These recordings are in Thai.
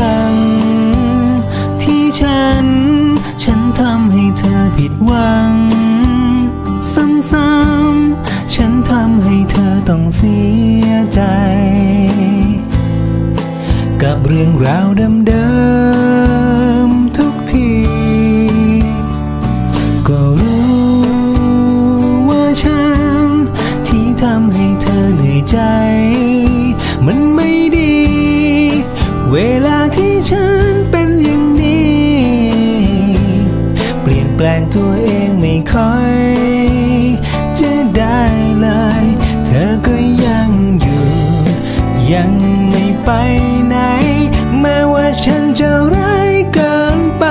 รั้ง ที่ฉัน ฉันทำให้เธอผิดหวัง ซ้ำๆฉันทำให้เธอต้องเสียใจ กับเรื่องราวเดิม แปลงตัวเองไม่ค่อย จะได้เลย เธอก็ยังอยู่ ยังไม่ไปไหน แม้ว่าฉันจะร้ายเกินไป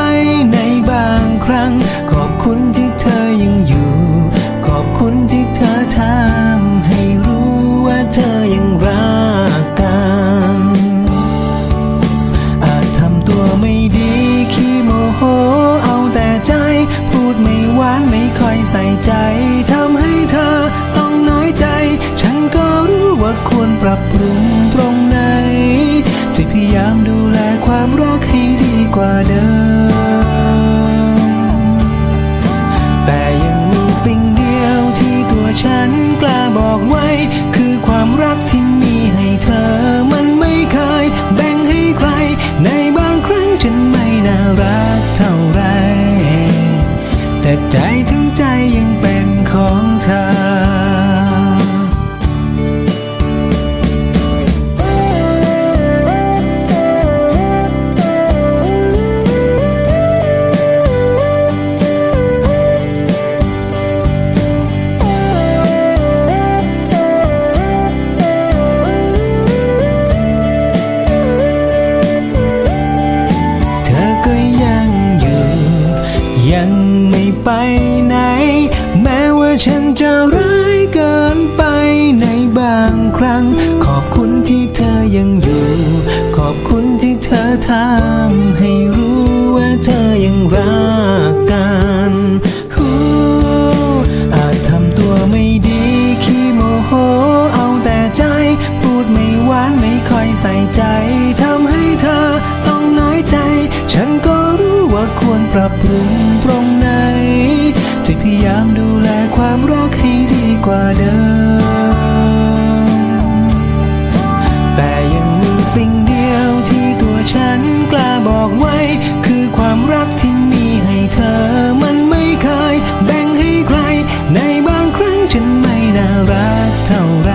ในบางครั้ง ขอบคุณที่เธอยังอยู่ ขอบคุณที่เธอทำให้รู้ว่าเธอยังรัก รับปรุงตรงไหน จะพยายามดูแลความรักให้ดีกว่าเดิม แต่ยังมีสิ่งเดียวที่ตัวฉันกล้าบอกไว้ คือความรักที่มีให้เธอมันไม่เคยแบ่งให้ใคร ในบางครั้งฉันไม่น่ารักเท่าไร แต่ใจ ไปไหน แม้ว่าฉันจะร้ายเกินไปในบางครั้ง ขอบคุณที่เธอยังอยู่ ขอบคุณที่เธอทำให้รู้ว่าเธอยังรักกันอาจทำตัวไม่ดีขี้โมโหเอาแต่ใจ พูดไม่หวานไม่ค่อยใส่ใจทำให้เธอต้องน้อยใจ ฉันก็รู้ว่าควรปรับปรุง ว่าเดิม แต่ยังมีสิ่งเดียวที่ตัวฉันกล้าบอกไว้ คือความรักที่มีให้เธอ มันไม่เคยแบ่งให้ใคร ในบางครั้งฉันไม่น่ารักเท่าไร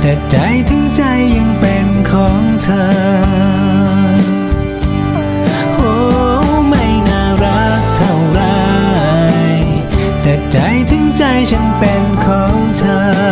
แต่ใจถึงใจยังเป็นของเธอ แต่ใจถึงใจฉันเป็นของเธอ